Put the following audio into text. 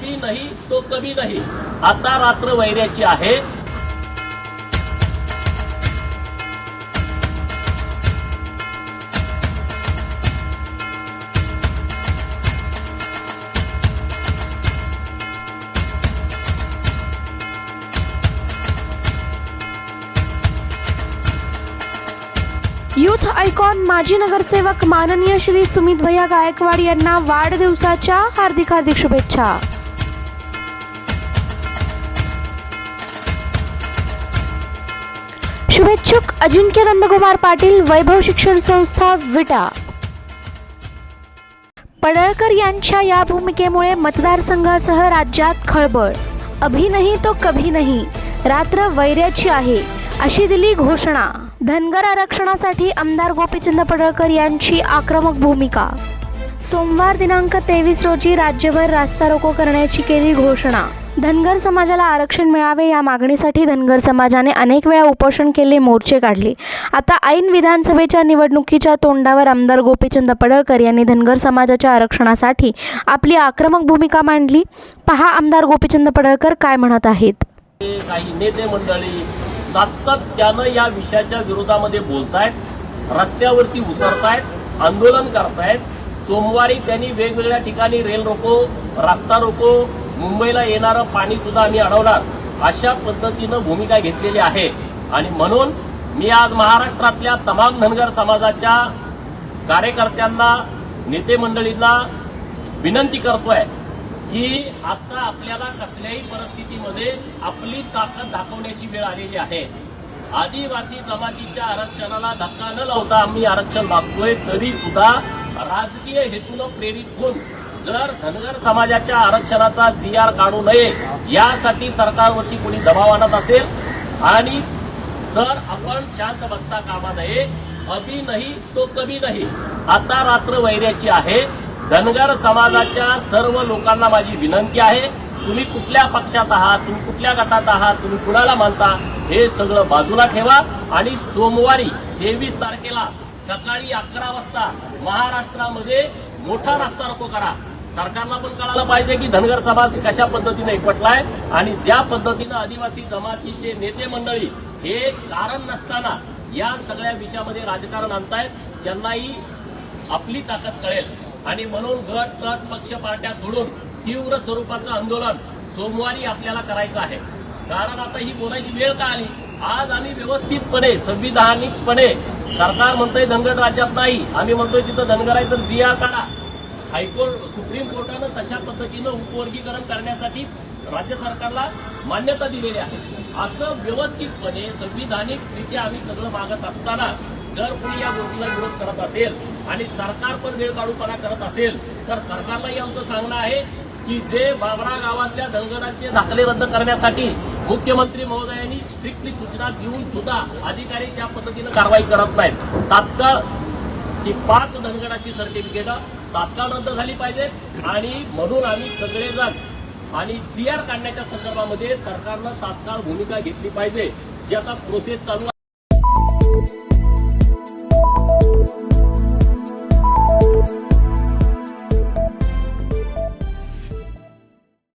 नाही तो कभी नाही. आता रात्र वैऱ्याची आहे. युथ आयकॉन माजी नगरसेवक माननीय श्री सुमित भैया गायकवाड यांना वाढदिवसाच्या हार्दिक हार्दिक शुभेच्छा. शुभेच्छुक अजिंक्य नंदकुमार पाटील वैभव शिक्षण संस्था विटा. पडळकर यांच्या या भूमिकेमुळे मतदारसंघासह राज्यात खळबळ. अभि नाही तो कभी नाही. रात्र वैर्याची आहे अशी दिली घोषणा. धनगर आरक्षणासाठी आमदार गोपीचंद पडळकर यांची आक्रमक भूमिका. सोमवार दिनांक तेवीस रोजी राज्यभर रास्ता रोको करण्याची केली घोषणा. धनगर समाजाला आरक्षण मिळावे या मागणीसाठी धनगर समाजाने अनेक वेळा उपोषण केले मोर्चे काढले. आता ऐन विधानसभेच्या निवडणुकीच्या तोंडावर आमदार गोपीचंद पडळकर यांनी धनगर समाजाच्या आरक्षणासाठी आपली आक्रमक भूमिका मांडली. पहा आमदार गोपीचंद पडळकर काय म्हणत आहेत. काही नेते मंडळी सातत्यानं या विषयाच्या विरोधामध्ये बोलतायत रस्त्यावरती उतरतायत आंदोलन करतायत. सोमवारी त्यांनी वेगवेगळ्या ठिकाणी रेल रोको रस्ता रोको मुंबईला येणारं पाणी सुद्धा आम्ही अडवणार. अशा पद्धतीनं भूमिका घेतलेली आहे. आणि म्हणून मी आज महाराष्ट्रातल्या तमाम धनगर समाजाच्या कार्यकर्त्यांना नेते मंडळींना विनंती करतोय की आता आपल्याला कसल्याही परिस्थितीमध्ये आपली ताकद दाखवण्याची वेळ आलेली आहे. आदिवासी जमातीच्या आरक्षणाला धक्का न लावता आम्ही आरक्षण मागतोय तरी सुद्धा राजकीय हेतूनं प्रेरित होऊन जर धनगर समाजाच्या आरक्षणाचा जी आर काढू नये यासाठी सरकारवरती कोणी दबाव आणत असेल? आणि तर आपण शांत बसता कामा नये अभि नाही तो कमी नाही. आता रात्र वैऱ्याची आहे. धनगर समाजाच्या सर्व लोकांना माझी विनंती आहे तुम्ही कुठल्या पक्षात आहात तुम्ही कुठल्या गटात आहात तुम्ही कुणाला मानता हे सगळं बाजूला ठेवा. आणि सोमवारी तेवीस तारखेला सकाळी अकरा वाजता महाराष्ट्रामध्ये मोठा रस्ता रोको करा. सरकारला पण कळायला पाहिजे की धनगर समाज कशा पद्धतीने एकवटलाय आणि ज्या पद्धतीनं आदिवासी जमातीचे नेते मंडळी हे कारण नसताना या सगळ्या विषयामध्ये राजकारण आणतायत त्यांनाही आपली ताकद कळेल. आणि म्हणून गट तट पक्ष पार्ट्या सोडून तीव्र स्वरूपाचं आंदोलन सोमवारी आपल्याला करायचं आहे. कारण आता ही बोलायची वेळ का आली? आज आम्ही व्यवस्थितपणे संविधानिकपणे सरकार म्हणतोय धनगर राज्यात नाही. आम्ही म्हणतोय तिथं धनगर आहे तर जिया काढा. हायकोर्ट सुप्रीम कोर्टानं तशा पद्धतीनं उपवर्गीकरण करण्यासाठी राज्य सरकारला मान्यता दिलेली आहे. असं व्यवस्थितपणे संविधानिकरित्या आम्ही सगळं मागत असताना जर कोणी या गोष्टीला विरोध करत असेल आणि सरकार पण वेळकाढूपणा करत असेल तर सरकारलाही आमचं सांगणं आहे की जे बाबरा गावातल्या धनगरांचे दाखले रद्द करण्यासाठी मुख्यमंत्री महोदयांनी स्ट्रिक्टली सूचना देऊन सुद्धा अधिकारी त्या पद्धतीनं कारवाई करत नाहीत. तात्काळ ती पाच धनगडाची सर्टिफिकेट तात्काळ रद्द झाली पाहिजे. आणि म्हणून आम्ही सगळेजण आणि जी आर काढण्याच्या संदर्भामध्ये सरकारनं तात्काळ भूमिका घेतली पाहिजे. जी आता प्रोसेस चालू